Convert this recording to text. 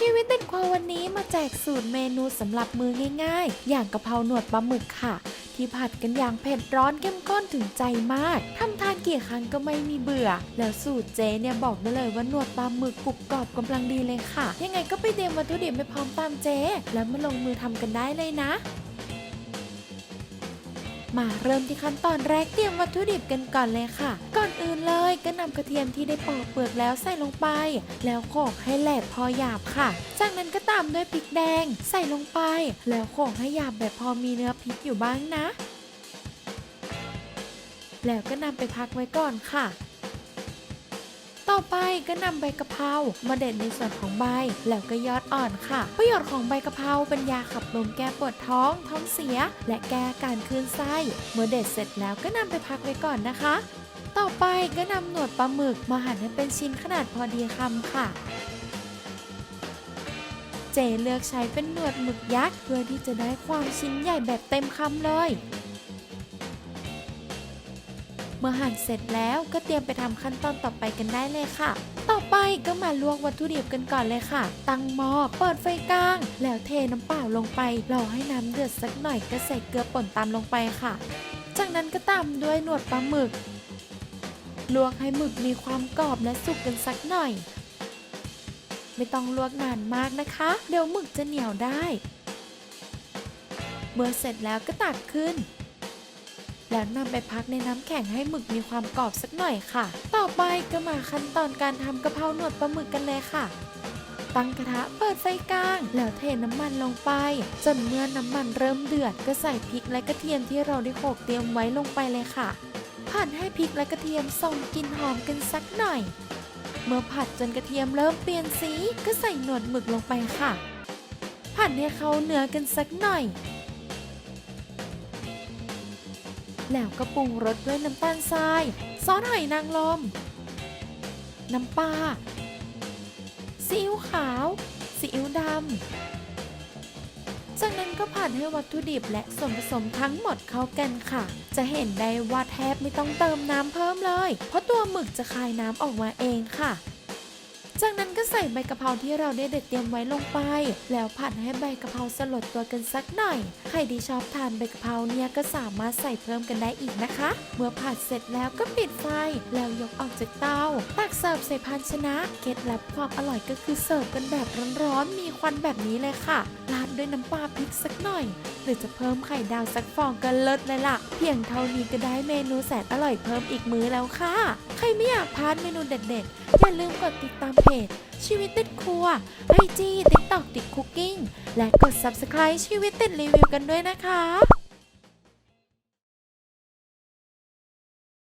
ชีวิตติดควาวันนี้มาแจกสูตรเมนูสำหรับมือง่ายๆ อย่างกะเพราหนวดปลาหมึกค่ะ ที่ผัดกันอย่างเผ็ดร้อนเข้มข้นถึงใจมากทำทานกี่ครั้งก็ไม่มีเบื่อ แล้วสูตรเจเนี่ยบอกได้เลยว่าหนวดปลาหมึกกรุบกรอบกำลังดีเลยค่ะ ยังไงก็ไปเตรียมวัตถุดิบไปพร้อมตามเจ แล้วมาลงมือทำกันได้เลยนะ มาเริ่มที่ขั้นตอนแรกเตรียมวัตถุดิบกันก่อนเลยค่ะ ก่อนอื่นเลยก็นำกระเทียมที่ได้ปอกเปลือกแล้วใส่ลงไป แล้วโขกให้แหลกพอหยาบค่ะ จากนั้นก็ตามด้วยพริกแดง ใส่ลงไป แล้วโขกให้หยาบแบบพอมีเนื้อพริกอยู่บ้างนะ แล้วก็นำไปพักไว้ก่อนค่ะ ต่อไปก็นำใบกะเพรามาเด็ดในส่วนของใบแล้วก็ยอดอ่อนค่ะ ประโยชน์ของใบกะเพราเป็นยาขับลมแก้ปวดท้อง ท้องเสีย และแก้การคลื่นไส้เมื่อเด็ดเสร็จแล้วก็นำไปพักไว้ก่อนนะคะ ต่อไปก็นำหนวดปลาหมึกมาหั่นให้เป็นชิ้นขนาดพอดีคำค่ะเจเลือกใช้เป็นหนวดหมึกยักษ์เพื่อที่จะได้ความชิ้นใหญ่แบบเต็มคำเลย มื่อหั่นเสร็จแล้วก็เตรียมไปทำขั้นตอนต่อไปกันได้เลยค่ะ ต่อไปก็มาลวกวัตถุดิบกันก่อนเลยค่ะ ตั้งหม้อเปิดไฟกลาง แล้วเทน้ำเปล่าลงไปรอให้น้ำเดือดสักหน่อยก็ใส่เกลือป่นตามลงไปค่ะ จากนั้นก็ตามด้วยหนวดปลาหมึก ลวกให้หมึกมีความกรอบและสุกกันสักหน่อย ไม่ต้องลวกนานมากนะคะ เดี๋ยวหมึกจะเหนียวได้ เมื่อเสร็จแล้วก็ตักขึ้น แล้วนำไปพักในน้ำแข็งให้หมึกมีความกรอบสักหน่อยค่ะ ต่อไปก็มาขั้นตอนการทำกะเพราหนวดปลาหมึกกันเลยค่ะตั้งกระทะเปิดไฟกลาง แล้วเทน้ำมันลงไป จนเมื่อน้ำมันเริ่มเดือดก็ใส่พริกและกระเทียมที่เราได้โขกเตรียมไว้ลงไปเลยค่ะ ผัดให้พริกและกระเทียมส่งกลิ่นหอมกันสักหน่อย เมื่อผัดจนกระเทียมเริ่มเปลี่ยนสีก็ใส่หนวดหมึกลงไปค่ะ ผัดให้เขาเนื้อกันสักหน่อย แล้วก็ปรุงรสด้วยน้ำตาลทราย ซอสหอยนางรมน้ำปลาซีอิ๊วขาว ซีอิ๊วดำ จากนั้นก็ผัดให้วัตถุดิบและส่วนผสมทั้งหมดเข้ากันค่ะ จะเห็นได้ว่าแทบไม่ต้องเติมน้ำเพิ่มเลย เพราะตัวหมึกจะคายน้ำออกมาเองค่ะ จากนั้นก็ใส่ใบกะเพราที่เราได้เด็ดเตรียมไว้ลงไป แล้วผัดให้ใบกะเพราสลดตัวกันสักหน่อย ใครที่ชอบทานใบกะเพราเนี่ยก็สามารถใส่เพิ่มกันได้อีกนะคะ เมื่อผัดเสร็จแล้วก็ปิดไฟ แล้วยกออกจากเตา ตักเสิร์ฟใส่ภาชนะ เคล็ดลับความอร่อยก็คือเสิร์ฟกันแบบร้อนๆ มีควันแบบนี้เลยค่ะ ราดด้วยน้ำปลาพริกสักหน่อย หรือจะเพิ่มไข่ดาวสักฟองก็เลิศเลยล่ะ เพียงเท่านี้ก็ได้เมนูแสนอร่อยเพิ่มอีกมื้อแล้วค่ะ ใครไม่อยากพลาดเมนูเด็ดๆ อย่าลืมกดติดตามเพจ ชีวิตติดครัวไอจีติ๊กตอกติดคุกกิ้ง และกด subscribe ชีวิตติดรีวิวกันด้วยนะคะ